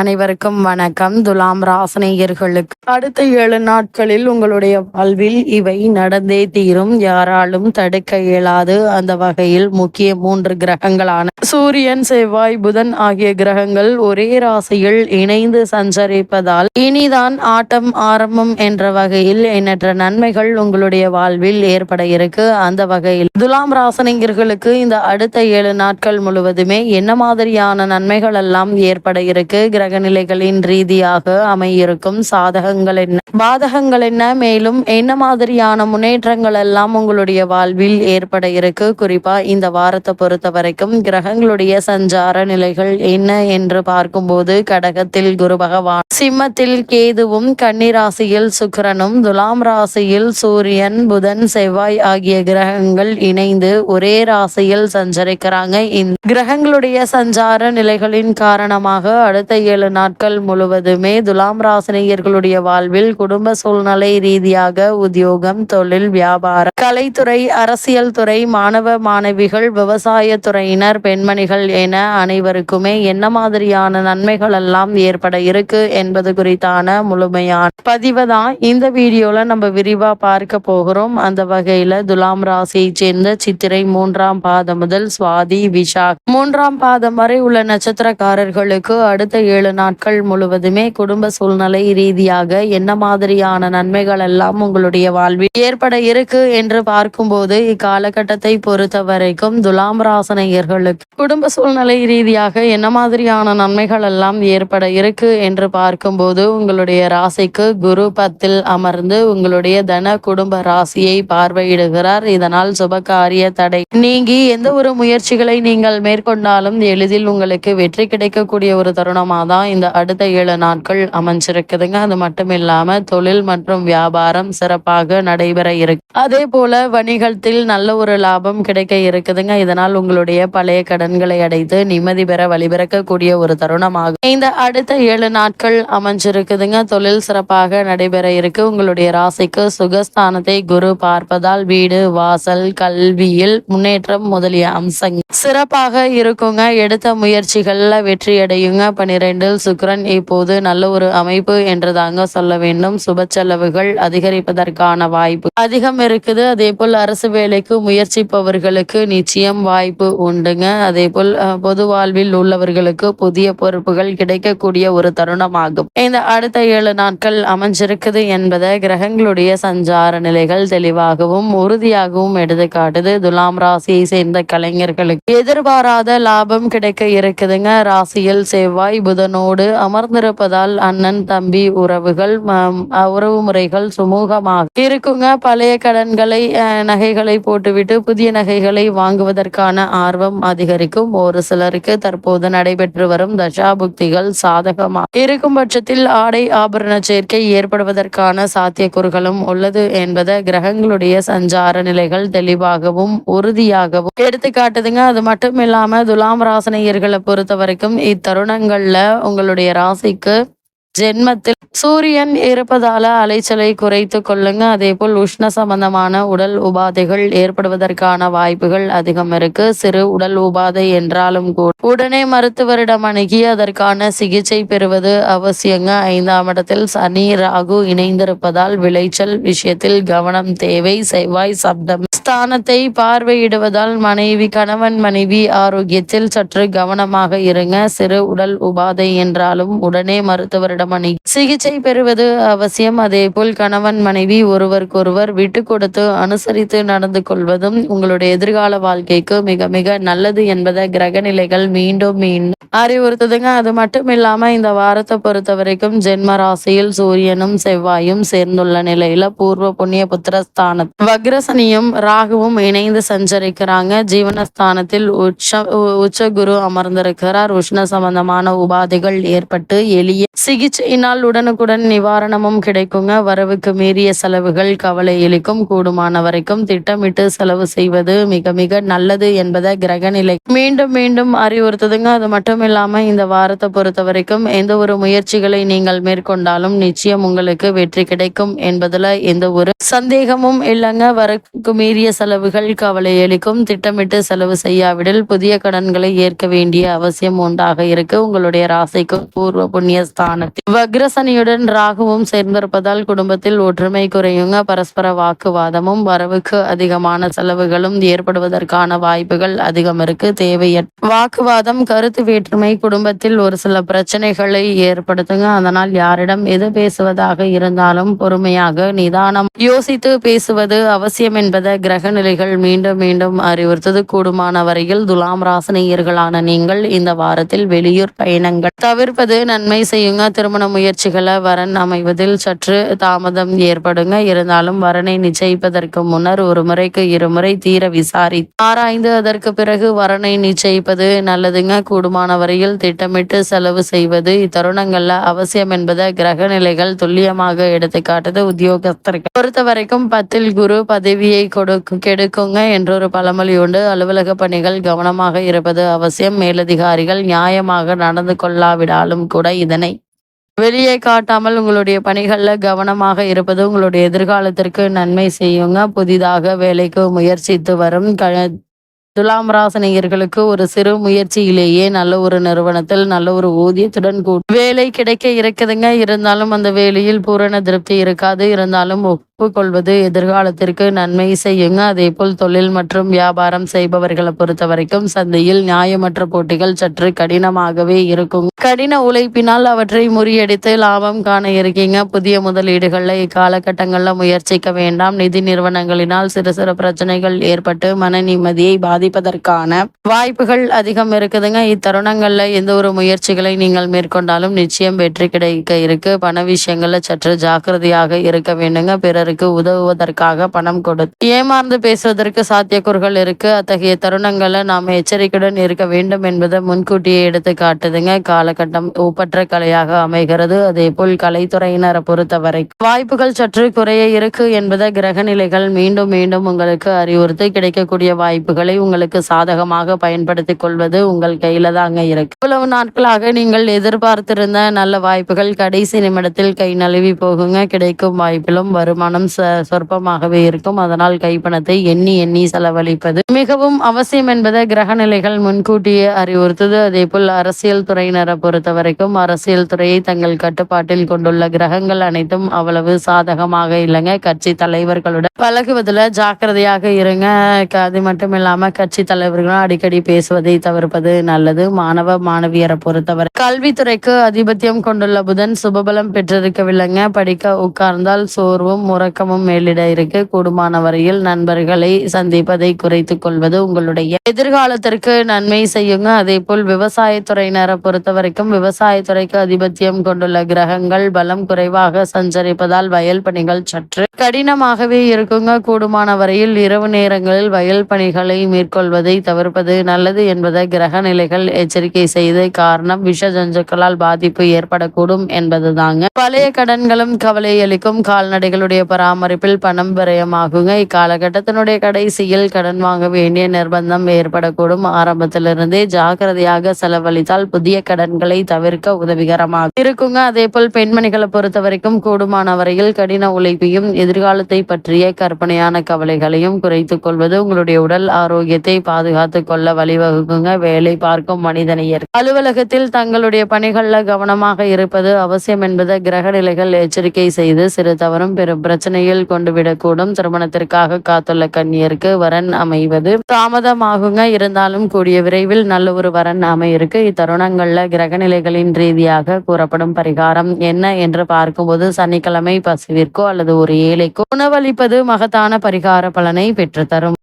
அனைவருக்கும் வணக்கம். துலாம் ராசனேயர்களுக்கு அடுத்த ஏழு நாட்களில் உங்களுடைய வாழ்வில் இவை நடந்தே தீரும். யாராலும் தடுக்க இயலாது. அந்த வகையில் முக்கிய மூன்று கிரகங்களான சூரியன் செவ்வாய் புதன் ஆகிய கிரகங்கள் ஒரே ராசியில் இணைந்து சஞ்சரிப்பதால் இனிதான் ஆட்டம் ஆரம்பம் என்ற வகையில் எண்ணற்ற நன்மைகள் உங்களுடைய வாழ்வில் ஏற்பட இருக்கு. அந்த வகையில் துலாம் ராசனையர்களுக்கு இந்த அடுத்த ஏழு நாட்கள் முழுவதுமே என்ன மாதிரியான நன்மைகள் எல்லாம் ஏற்பட இருக்கு? கிரக நிலைகளின் ரீதியாக அமையிருக்கும் சாதகங்கள் என்ன? பாதகங்கள் என்ன? மேலும் என்ன மாதிரியான முன்னேற்றங்கள் எல்லாம் உங்களுடைய வாழ்வில் ஏற்பட இருக்கு? குறிப்பா இந்த வாரத்தை பொறுத்த வரைக்கும் கிரகங்களுடைய சஞ்சார நிலைகள் என்ன என்று பார்க்கும்போது கடகத்தில் குரு பகவான் சிம்மத்தில் கேதுவும் கன்னிராசியில் சுக்கரனும் துலாம் ராசியில் சூரியன் புதன் செவ்வாய் ஆகிய கிரகங்கள் இணைந்து ஒரே ராசியில் சஞ்சரிக்கிறாங்க. இந்த கிரகங்களுடைய சஞ்சார நிலைகளின் காரணமாக அடுத்த ஏழு நாட்கள் முழுவதுமே துலாம் ராசினியர்களுடைய வாழ்வில் குடும்ப சூழ்நிலை ரீதியாக உத்தியோகம் தொழில் வியாபாரம் கலைத்துறை அரசியல் துறை மாணவ மாணவிகள் விவசாய துறையினர் பெண்மணிகள் என அனைவருக்குமே என்ன மாதிரியான நன்மைகள் எல்லாம் ஏற்பட இருக்கு என்பது குறித்தான முழுமையான பதிவை தான். இந்த வீடியோல நம்ம விரிவா பார்க்க போகிறோம். அந்த வகையில துலாம் ராசியை சேர்ந்த சித்திரை மூன்றாம் பாதம் முதல் சுவாதி விஷாக் மூன்றாம் பாதம் வரை உள்ள நட்சத்திரக்காரர்களுக்கு அடுத்த ஏழு நாட்கள் முழுவதுமே குடும்ப சூழ்நிலை ரீதியாக என்ன மாதிரியான நன்மைகள் எல்லாம் உங்களுடைய வாழ்வில் ஏற்பட இருக்கு என்று பார்க்கும்போது இக்காலகட்டத்தை பொறுத்த வரைக்கும் துலாம் ராசனையர்களுக்கு குடும்ப சூழ்நிலை ரீதியாக என்ன மாதிரியான நன்மைகள் எல்லாம் ஏற்பட இருக்கு என்று பார்க்கும்போது உங்களுடைய ராசிக்கு குரு பத்தில் அமர்ந்து உங்களுடைய தன குடும்ப ராசியை பார்வையிடுகிறார். இதனால் சுபகாரிய தடை நீங்கி எந்த ஒரு முயற்சிகளை நீங்கள் மேற்கொண்டாலும் எளிதில் உங்களுக்கு வெற்றி கிடைக்கக்கூடிய ஒரு தருணமாக தான் இந்த அடுத்த ஏழு நாட்கள் அமைஞ்சிருக்குதுங்க. அது மட்டும் இல்லாம தொழில் மற்றும் வியாபாரம் சிறப்பாக நடைபெற இருக்கு. அதே போல வணிகத்தில் நல்ல ஒரு லாபம் கிடைக்க இருக்குதுங்க. இதனால் உங்களுடைய பழைய கடன்களை அடைத்து நிம்மதி பெற வழிபிறக்கக்கூடிய ஒரு தருணமாகும். இந்த அடுத்த ஏழு நாட்கள் அமைஞ்சிருக்குதுங்க. தொழில் சிறப்பாக நடைபெற இருக்கு. உங்களுடைய ராசிக்கு சுகஸ்தானத்தை குரு பார்ப்பதால் வீடு வாசல் கல்வியில் முன்னேற்றம் முதலிய அம்சங்கள் சிறப்பாக இருக்குங்க. எடுத்த முயற்சிகள்ல வெற்றி அடையுங்க ஆண்டில் சுக்கிரன் இப்போது நல்ல ஒரு அமைப்பு என்று தாங்க சொல்ல வேண்டும். சுப செலவுகள் அதிகரிப்பதற்கான வாய்ப்பு அதிகம் இருக்குது. அதே போல் அரசு வேலைக்கு முயற்சிப்பவர்களுக்கு நிச்சயம் வாய்ப்பு உண்டுங்க. அதே போல் பொது வாழ்வில் உள்ளவர்களுக்கு புதிய பொறுப்புகள் கிடைக்கக்கூடிய ஒரு தருணமாகும். இந்த அடுத்த ஏழு நாட்கள் அமைஞ்சிருக்குது என்பதை கிரகங்களுடைய சஞ்சார நிலைகள் தெளிவாகவும் உறுதியாகவும் எடுத்து காட்டுது. துலாம் ராசியை சேர்ந்த கலைஞர்களுக்கு எதிர்பாராத லாபம் கிடைக்க இருக்குதுங்க. ராசியில் செவ்வாய் புதன் புதனோடு அமர்ந்திருப்பதால் அண்ணன் தம்பி உறவுகள் உறவு முறைகள் சுமூகமாக இருக்குங்க. பழைய கடன்களை நகைகளை போட்டுவிட்டு புதிய நகைகளை வாங்குவதற்கான ஆர்வம் அதிகரிக்கும். ஒரு சிலருக்கு தற்போது நடைபெற்று வரும் தசாபுக்திகள் சாதகமாக இருக்கும் பட்சத்தில் ஆடை ஆபரண சேர்க்கை ஏற்படுவதற்கான சாத்தியக்கூறுகளும் உள்ளது என்பதை கிரகங்களுடைய சஞ்சார நிலைகள் தெளிவாகவும் உறுதியாகவும் எடுத்து காட்டுதுங்க அது மட்டும் இல்லாம துலாம் ராசனையர்களை பொறுத்த வரைக்கும் இத்தருணங்கள்ல உங்களுடைய ராசிக்கு ஜென்மத்தில் சூரியன் இருப்பதால அலைச்சலை குறைத்து கொள்ளுங்க. அதே போல் உஷ்ண சம்பந்தமான உடல் உபாதைகள் ஏற்படுவதற்கான வாய்ப்புகள் அதிகம் இருக்கு. சிறு உடல் உபாதை என்றாலும் கூட உடனே மருத்துவரிடம் அணுகி அதற்கான சிகிச்சை பெறுவது அவசியங்க. ஐந்தாம் இடத்தில் சனி ராகு இணைந்திருப்பதால் விளைச்சல் விஷயத்தில் கவனம் தேவை செவ்வாய் சப்தம் ஸ்தானத்தை பார்வையிடுவதால் மனைவி கணவன் மனைவி ஆரோக்கியத்தில் சற்று கவனமாக இருங்க. சிறு உடல் உபாதை என்றாலும் உடனே மருத்துவரிடம் அணுகி சிகிச்சை பெறுவது அவசியம். அதே போல் கணவன் மனைவி ஒருவருக்கொருவர் விட்டு கொடுத்து அனுசரித்து நடந்து கொள்வதும் உங்களுடைய எதிர்கால வாழ்க்கைக்கு மிக மிக நல்லது என்பதை கிரக நிலைகள் மீண்டும் மீண்டும் அறிவுறுத்துதுங்க. அது மட்டும் இல்லாம இந்த வாரத்தை பொறுத்த வரைக்கும் ஜென்ம ராசியில் சூரியனும் செவ்வாயும் சேர்ந்துள்ள நிலையில பூர்வ புண்ணிய புத்திரஸ்தான வக்ரசனியும் ராகுவும் இணைந்து சஞ்சரிக்கிறாங்க. ஜீவனஸ்தானத்தில் உச்ச உச்ச குரு அமர்ந்திருக்கிறார். உஷ்ண சம்பந்தமான உபாதைகள் ஏற்பட்டு எளிய சிகிச்சையினால் உடனுக்குடன் நிவாரணமும் கிடைக்குங்க. வரவுக்கு மீறிய செலவுகள் கவலை இழிக்கும் கூடுமான வரைக்கும் திட்டமிட்டு செலவு செய்வது மிக மிக நல்லது என்பதை கிரகநிலை மீண்டும் மீண்டும் அறிவுறுத்துதுங்க. அது மட்டும் இல்லாம இந்த வாரத்தை பொறுத்த வரைக்கும் எந்த ஒரு முயற்சிகளை நீங்கள் மேற்கொண்டாலும் நிச்சயம் உங்களுக்கு வெற்றி கிடைக்கும் என்பதுல எந்த ஒரு சந்தேகமும் இல்லைங்க. வரவுக்கு மீறிய செலவுகள் கவலை அளிக்கும் திட்டமிட்டு செலவு செய்யாவிடில் புதிய கடன்களை ஏற்க வேண்டிய அவசியம் உண்டாக இருக்கு. உங்களுடைய ராசிக்கு பூர்வ புண்ணிய ஸ்தானத்தில் வக்ரசனியுடன் ராகுவும் சேர்ந்திருப்பதால் குடும்பத்தில் ஒற்றுமை குறையுங்க. பரஸ்பர வாக்குவாதமும் வரவுக்கு அதிகமான செலவுகளும் ஏற்படுவதற்கான வாய்ப்புகள் அதிகம் இருக்கு. தேவையற்ற வாக்குவாதம் கருத்து வேற்றுமை குடும்பத்தில் ஒரு சில பிரச்சனைகளை ஏற்படுத்துங்க. அதனால் யாரிடம் எது பேசுவதாக இருந்தாலும் பொறுமையாக நிதானம் யோசித்து பேசுவது அவசியம் என்பதை கிரக நிலைகள் மீண்டும் மீண்டும் அறிவுறுத்தது. கூடுமான வரையில் துலாம் ராசினியர்களான நீங்கள் இந்த வாரத்தில் வெளியூர் பயணங்கள் தவிர்ப்பது நன்மை செய்யுங்க. திருமண முயற்சி முயற்சிகளை வரன் அமைவதில் சற்று தாமதம் ஏற்படுங்க. இருந்தாலும் வரனை நிச்சயிப்பதற்கு முன்னர் ஒரு முறைக்கு இருமுறை தீர விசாரி ஆராய்ந்து அதற்கு பிறகு வரனை நிச்சயிப்பது நல்லதுங்க. கூடுமான வரையில் திட்டமிட்டு செலவு செய்வது இத்தருணங்கள்ல அவசியம் என்பதை கிரக நிலைகள் துல்லியமாக எடுத்து காட்டுது உத்தியோகஸ்தர்கள். பொறுத்த வரைக்கும் பத்தில் குரு பதவியை கொடுக்கும் கெடுக்குங்க என்றொரு பழமொழி உண்டு. அலுவலக பணிகள் கவனமாக இருப்பது அவசியம். மேலதிகாரிகள் நியாயமாக நடந்து கொள்ளாவிடாலும் கூட இதனை வெளியே காட்டாமல் உங்களுடைய பணிகளில் கவனமாக இருப்பது உங்களுடைய எதிர்காலத்திற்கு நன்மை செய்யுங்க. புதிதாக வேலைக்கு முயற்சித்து வரும் க துலாம் ராசனியர்களுக்கு ஒரு சிறு முயற்சியிலேயே நல்ல ஒரு நிறுவனத்தில் நல்ல ஒரு ஊதியத்துடன் கூட வேலை கிடைக்க இருக்குதுங்க. இருந்தாலும் அந்த வேலையில் பூரண திருப்தி இருக்காது. இருந்தாலும் ஒப்புக்கொள்வது எதிர்காலத்திற்கு நன்மை செய்யுங்க. அதே போல் தொழில் மற்றும் வியாபாரம் செய்பவர்களை பொறுத்த வரைக்கும் சந்தையில் நியாயமற்ற போட்டிகள் சற்று கடினமாகவே இருக்கும். கடின உழைப்பினால் அவற்றை முறியடித்து லாபம் காண இருக்கீங்க. புதிய முதலீடுகளை இக்காலகட்டங்களில் முயற்சிக்க வேண்டாம். நிதி நிறுவனங்களினால் சிறு சிறு பிரச்சனைகள் ஏற்பட்டு மன நிம்மதியை பாதிப்பதற்கான வாய்ப்புகள் அதிகம் இருக்குதுங்க. இத்தருணங்கள்ல எந்த ஒரு முயற்சிகளை நீங்கள் மேற்கொண்டாலும் நிச்சயம் வெற்றி கிடைக்க இருக்கு. பண விஷயங்கள்ல சற்று ஜாக்கிரதையாக இருக்க வேண்டுங்க. சிலருக்கு உதவுவதற்காக பணம் கொடுத்து ஏமாந்து பேசுவதற்கு சாத்தியக்கூறுகள் இருக்கு. அத்தகைய தருணங்களை நாம் எச்சரிக்கையுடன் இருக்க வேண்டும் என்பதை முன்கூட்டியே எடுத்து காட்டுதுங்க. காலகட்டம் ஒப்பற்ற கலையாக அமைகிறது. அதே போல் கலைத்துறையினரை பொறுத்தவரை வாய்ப்புகள் சற்று குறைய இருக்கு என்பதை கிரக நிலைகள் மீண்டும் மீண்டும் உங்களுக்கு அறிவுறுத்தி கிடைக்கக்கூடிய வாய்ப்புகளை உங்களுக்கு சாதகமாக பயன்படுத்திக் கொள்வது உங்கள் கையில தாங்க இருக்கு. இவ்வளவு நாட்களாக நீங்கள் எதிர்பார்த்திருந்த நல்ல வாய்ப்புகள் கடைசி நிமிடத்தில் கை நழுவி போகுங்க. கிடைக்கும் வாய்ப்பிலும் வருமானம் சொற்பமாகவே இருக்கும். அதனால் கைப்பணத்தை எண்ணி எண்ணி செலவழிப்பது மிகவும் அவசியம் என்பதை கிரக நிலைகள் முன்கூட்டியே அறிவுறுத்தது. அதே போல் அரசியல் துறையினரை பொறுத்த வரைக்கும் அரசியல் துறையை தங்கள் கட்டுப்பாட்டில் கொண்டுள்ள கிரகங்கள் அனைத்தும் அவ்வளவு சாதகமாக இல்லைங்க. கட்சி தலைவர்களுடன் பழகுவதில் ஜாக்கிரதையாக இருங்க. அது மட்டும் இல்லாம கட்சி தலைவர்களும் அடிக்கடி பேசுவதை தவிர்ப்பது நல்லது. மாணவ மாணவியரை பொறுத்தவரை கல்வித்துறைக்கு அதிபத்தியம் கொண்டுள்ள புதன் சுபபலம் பெற்றிருக்கவில்லைங்க. படிக்க உட்கார்ந்தால் சோர்வும் உறக்கமும் மேலிட இருக்கு. கூடுமான வரையில் நண்பர்களை சந்திப்பதை குறைத்துக் கொள்வது உங்களுடைய எதிர்காலத்திற்கு நன்மை செய்யுங்க. அதே போல் விவசாயத்துறையினரை பொறுத்த வரைக்கும் விவசாயத்துறைக்கு அதிபத்தியம் கொண்டுள்ள கிரகங்கள் பலம் குறைவாக சஞ்சரிப்பதால் வயல் பணிகள் சற்று கடினமாகவே இருக்குங்க. கூடுமான வரையில் இரவு நேரங்களில் வயல் பணிகளை மேற்கொள்வதை தவிர்ப்பது நல்லது என்பதை கிரக நிலைகள் எச்சரிக்கை செய்து காரணம் விஷ ஜந்துக்களால் பாதிப்பு ஏற்படக்கூடும் என்பதுதாங்க. பழைய கடன்களும் கவலை அளிக்கும். கால்நடைகளுடைய பராமரிப்பில் பணம் விரயமாகுங்க. இக்காலகட்டத்தினுடைய கடைசியில் கடன் வாங்க வேண்டிய நிர்பந்தம் ஏற்படக்கூடும். ஆரம்பத்திலிருந்தே ஜாக்கிரதையாக செலவழித்தால் புதிய கடன்களை தவிர்க்க உதவிகரமாக இருக்குங்க. அதே போல் பெண்மணிகளை பொறுத்த வரைக்கும் கூடுமான வரையில் கடின உழைப்பையும் எதிர்காலத்தை பற்றிய கற்பனையான கவலைகளையும் குறைத்துக் கொள்வது உங்களுடைய உடல் ஆரோக்கியத்தை பாதுகாத்து கொள்ள வழிவகுக்குங்க. வேலை பார்க்கும் மனிதனையர் அலுவலகத்தில் தங்களுடைய பணிகள்ல கவனமாக இருப்பது அவசியம் என்பதை கிரக நிலைகள் எச்சரிக்கை செய்து சிறு தவறும் பெரும் பிரச்சனையில் கொண்டு விடக்கூடும். திருமணத்திற்காக காத்துள்ள கண்ணியருக்கு வரன் அமைவது தாமதமாகுங்க. இருந்தாலும் கூடிய விரைவில் நல்ல ஒரு வரன் அமையிருக்கு. இத்தருணங்கள்ல கிரகநிலைகளின் ரீதியாக கூறப்படும் பரிகாரம் என்ன என்று பார்க்கும்போது சனிக்கிழமை பசுவிற்கோ அல்லது ஒரு ஏழைக்கோ உணவளிப்பது மகத்தான பரிகார பலனை பெற்றுத்தரும்.